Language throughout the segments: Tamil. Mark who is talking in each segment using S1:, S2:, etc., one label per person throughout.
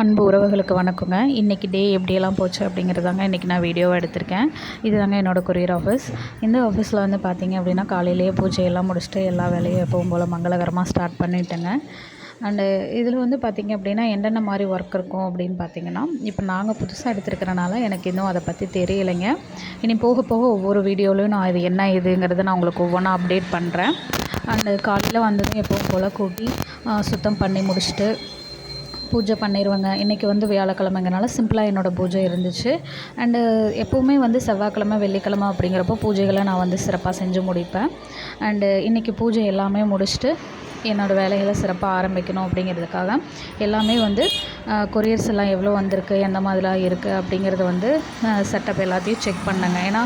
S1: அன்பு உறவுகளுக்கு வணக்கங்க. இன்றைக்கி டே எப்படியெல்லாம் போச்சு அப்படிங்கிறதாங்க இன்றைக்கி நான் வீடியோவாக எடுத்திருக்கேன். இது தாங்க என்னோடய கொரியர் ஆஃபீஸ் இந்த ஆஃபீஸில் வந்து பார்த்திங்க அப்படின்னா காலையிலேயே பூஜையெல்லாம் முடிச்சுட்டு எல்லா வேலையும் எப்பவும் போல் மங்களகரமாக ஸ்டார்ட் பண்ணிட்டேங்க. அண்டு இதில் வந்து பார்த்திங்க அப்படின்னா என்னென்ன மாதிரி ஒர்க் இருக்கும் அப்படின்னு பார்த்தீங்கன்னா இப்போ நாங்கள் புதுசாக எடுத்துருக்கிறனால எனக்கு இன்னும் அதை பற்றி தெரியலைங்க. இனி போக போக ஒவ்வொரு வீடியோலையும் நான் இது என்ன இதுங்கிறத நான் உங்களுக்கு ஒவ்வொன்றா அப்டேட் பண்ணுறேன் அண்டு காலையில் வந்ததும் எப்பவும் போல் கூட்டி சுத்தம் பண்ணி முடிச்சுட்டு பூஜை பண்ணிடுவேங்க இன்றைக்கி வந்து வியாழக்கிழமைங்கனால சிம்பிளாக என்னோடய பூஜை இருந்துச்சு. அண்டு எப்போவுமே வந்து செவ்வாய்க்கிழமை வெள்ளிக்கிழமை அப்படிங்கிறப்போ பூஜைகளை நான் வந்து சிறப்பாக செஞ்சு முடிப்பேன். அண்டு இன்றைக்கி பூஜை எல்லாமே முடிச்சுட்டு என்னோடய வேலைகளை சிறப்பாக ஆரம்பிக்கணும் அப்படிங்கிறதுக்காக எல்லாமே வந்து கொரியர்ஸ் எல்லாம் எவ்வளோ வந்திருக்கு எந்த மாதிரிலாம் இருக்குது அப்படிங்கிறத வந்து செட்டப் எல்லாத்தையும் செக் பண்ணேங்க. ஏன்னா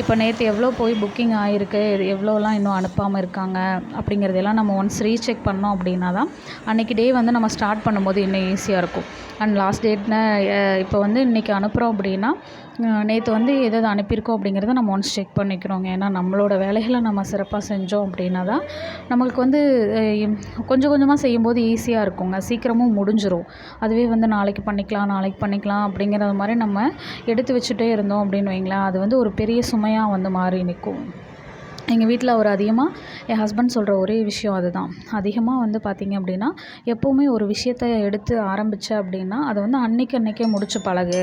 S1: இப்போ நேற்று எவ்வளோ போய் புக்கிங் ஆகிருக்கு எவ்வளோலாம் இன்னும் அனுப்பாமல் இருக்காங்க? அப்படிங்கிறதெல்லாம் நம்ம ஒன்ஸ் ரீசெக் பண்ணோம் அப்படின்னா தான் அன்றைக்கி டே வந்து நம்ம ஸ்டார்ட் பண்ணும்போது இன்னும் ஈஸியாக இருக்கும். அண்ட் லாஸ்ட் டேட்னு இப்போ வந்து இன்றைக்கி அனுப்புகிறோம் அப்படின்னா நேற்று வந்து எது எது அனுப்பியிருக்கோம் அப்படிங்கிறத நம்ம ஒன்ஸ் செக் பண்ணிக்கிறோங்க. ஏன்னா நம்மளோட வேலைகளை நம்ம சிறப்பாக செஞ்சோம் அப்படின்னா தான் நம்மளுக்கு வந்து கொஞ்சம் கொஞ்சமாக செய்யும்போது ஈஸியாக இருக்குங்க. சீக்கிரமும் முடிஞ்சிடும் அதுவே வந்து நாளைக்கு பண்ணிக்கலாம் நாளைக்கு பண்ணிக்கலாம் அப்படிங்கிறது மாதிரி நம்ம எடுத்து வச்சுட்டே இருந்தோம் அப்படின்னு வைங்களேன். அது வந்து ஒரு பெரிய சுமையாக வந்து மாறி நிற்கும். எங்கள் வீட்டில் அவர் அதிகமாக என் ஹஸ்பண்ட் சொல்கிற ஒரே விஷயம் அதுதான். அதிகமாக வந்து பார்த்திங்க அப்படின்னா எப்போவுமே ஒரு விஷயத்த எடுத்து ஆரம்பித்த அப்படின்னா அதை வந்து அன்றைக்கி அன்றைக்கே முடிச்சு பழகு.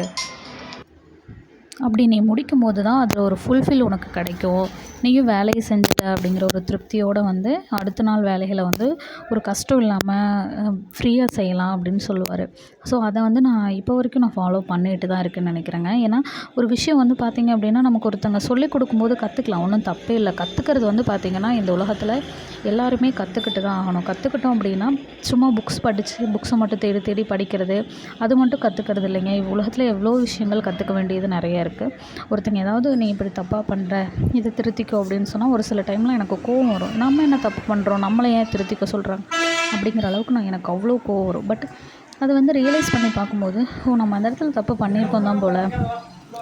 S1: அப்படி நீ முடிக்கும் போது தான் அதில் ஒரு ஃபுல்ஃபில் உனக்கு கிடைக்கும். நீயும் வேலையை செஞ்சுட்ட அப்படிங்கிற ஒரு திருப்தியோடு வந்து அடுத்த நாள் வேலைகளை வந்து ஒரு கஷ்டம் இல்லாமல் ஃப்ரீயாக செய்யலாம் அப்படின்னு சொல்லுவார். ஸோ அதை வந்து நான் இப்போ வரைக்கும் நான் ஃபாலோ பண்ணிட்டு தான் இருக்குன்னு நினைக்கிறேங்க. ஏன்னா ஒரு விஷயம் வந்து பார்த்திங்க அப்படின்னா நமக்கு ஒருத்தங்க சொல்லிக் கொடுக்கும்போது கற்றுக்கலாம் ஒன்றும் தப்பே இல்லை. கற்றுக்கிறது வந்து பார்த்திங்கன்னா இந்த உலகத்தில் எல்லாருமே கற்றுக்கிட்டு தான் ஆகணும். கற்றுக்கிட்டோம் அப்படின்னா சும்மா புக்ஸ் படித்து புக்ஸை மட்டும் தேடி தேடி படிக்கிறது அது மட்டும் கற்றுக்கிறது இல்லைங்க. உலகத்தில் எவ்வளோ விஷயங்கள் கற்றுக்க வேண்டியது நிறைய இருக்குது ஒருத்தங்க ஏதாவது நீ இப்படி தப்பாக பண்ணுற இதை திருத்திக்கோ அப்படின்னு சொன்னால் ஒரு சில டைமில் எனக்கு கோவம் வரும். நம்ம என்ன தப்பு பண்ணுறோம் நம்மளை ஏன் திருத்திக்க சொல்கிறாங்க அப்படிங்கிற அளவுக்கு நான் எனக்கு அவ்வளோ கோவம் வரும். பட் அது வந்து ரியலைஸ் பண்ணி பார்க்கும்போது ஓ நம்ம அந்த இடத்துல தப்பு பண்ணியிருக்கோம் தான் போல்.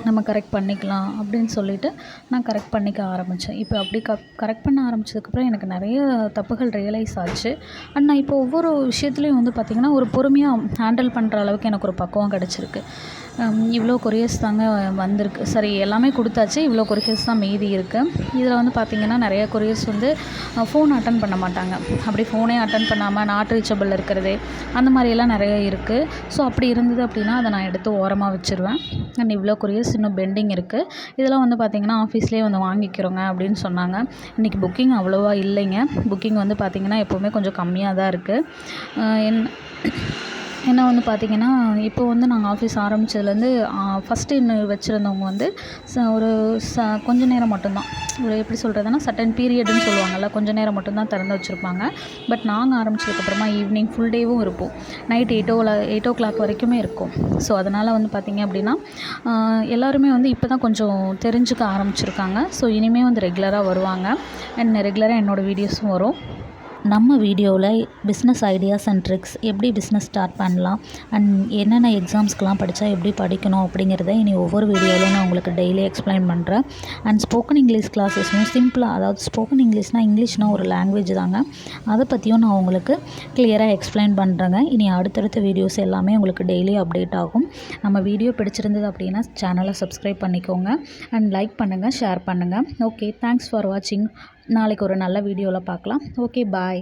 S1: நம்ம கரெக்ட் பண்ணிக்கலாம் அப்படின்னு சொல்லிவிட்டு நான் கரெக்ட் பண்ணிக்க ஆரம்பித்தேன் இப்போ அப்படி க கரெக்ட் பண்ண ஆரம்பித்ததுக்கப்புறம் எனக்கு நிறைய தப்புகள் ரியலைஸ் ஆச்சு. அண்ட் நான் இப்போ ஒவ்வொரு விஷயத்துலையும் வந்து பார்த்திங்கன்னா ஒரு பொறுமையாக ஹேண்டில் பண்ணுற அளவுக்கு எனக்கு ஒரு பக்குவம் கிடச்சிருக்கு. இவ்வளோ கொரியர்ஸ் தாங்க வந்திருக்கு. சரி எல்லாமே கொடுத்தாச்சு. இவ்வளோ கொரியர்ஸ் தான் மீதி இருக்குது இதில் வந்து பார்த்திங்கன்னா நிறைய கொரியர்ஸ் வந்து ஃபோன் அட்டன் பண்ண மாட்டாங்க. அப்படி ஃபோனே அட்டன் பண்ணாமல் நாட் ரீச்சபிள் இருக்கிறது அந்த மாதிரியெல்லாம் நிறைய இருக்குது ஸோ அப்படி இருந்தது அப்படின்னா அதை நான் எடுத்து ஓரமாக வச்சுருவேன். அண்ட் இவ்வளோ கொரியர்ஸ் இன்னும் பெண்டிங் இருக்குது இதெல்லாம் வந்து பார்த்திங்கன்னா ஆஃபீஸ்லேயே வந்து வாங்கிக்கிறோங்க அப்படின்னு சொன்னாங்க. இன்றைக்கி புக்கிங் அவ்வளோவா இல்லைங்க. புக்கிங் வந்து பார்த்திங்கன்னா எப்போவுமே கொஞ்சம் கம்மியாக தான் இருக்குது என் ஏன்னா வந்து பார்த்திங்கன்னா இப்போ வந்து நாங்கள் ஆஃபீஸ் ஆரம்பித்ததுலேருந்து ஃபஸ்ட்டு இன்னும் வச்சுருந்தவங்க வந்து ச ஒரு ச கொஞ்ச நேரம் மட்டும்தான். ஒரு எப்படி சொல்கிறதுனா சட்டன் பீரியடுன்னு சொல்லுவாங்கள்ல கொஞ்ச நேரம் மட்டும்தான் திறந்து வச்சுருப்பாங்க. பட் நாங்கள் ஆரம்பித்ததுக்கப்புறமா ஈவினிங் ஃபுல் டேவும் இருப்போம். Night eight o eight o'clock வரைக்குமே இருக்கும். ஸோ அதனால் வந்து பார்த்திங்க அப்படின்னா எல்லாருமே வந்து இப்போ தான் கொஞ்சம் தெரிஞ்சுக்க ஆரம்பிச்சிருக்காங்க. ஸோ இனிமேல் வந்து ரெகுலராக வருவாங்க. அண்ட் ரெகுலராக என்னோடய வீடியோஸும் வரும். நம்ம வீடியோவில் பிஸ்னஸ் ஐடியாஸ் அண்ட் ட்ரிக்ஸ் எப்படி பிஸ்னஸ் ஸ்டார்ட் பண்ணலாம்? அண்ட் என்னென்ன எக்ஸாம்ஸ்க்கெலாம் படித்தா எப்படி படிக்கணும் அப்படிங்கிறத இனி ஒவ்வொரு வீடியோவிலும் நான் உங்களுக்கு டெய்லி எக்ஸ்பிளைன் பண்ணுறேன் அண்ட் ஸ்போக்கன் இங்கிலீஷ் கிளாஸஸும் சிம்பிளாக அதாவது ஸ்போக்கன் இங்கிலீஷ்னால் இங்கிலீஷ்னால் ஒரு லாங்குவேஜ் தாங்க. அதை பற்றியும் நான் உங்களுக்கு கிளியராக எக்ஸ்பிளைன் பண்ணுறேங்க இனி அடுத்தடுத்த வீடியோஸ் எல்லாமே உங்களுக்கு டெய்லி அப்டேட் ஆகும். நம்ம வீடியோ பிடிச்சிருந்தது அப்படின்னா சேனலை சப்ஸ்கிரைப் பண்ணிக்கோங்க. அண்ட் லைக் பண்ணுங்கள் ஷேர் பண்ணுங்கள் ஓகே தேங்க்ஸ் ஃபார் வாட்சிங் நாளைக்கு ஒரு நல்ல வீடியோவில் பார்க்கலாம். Okay bye.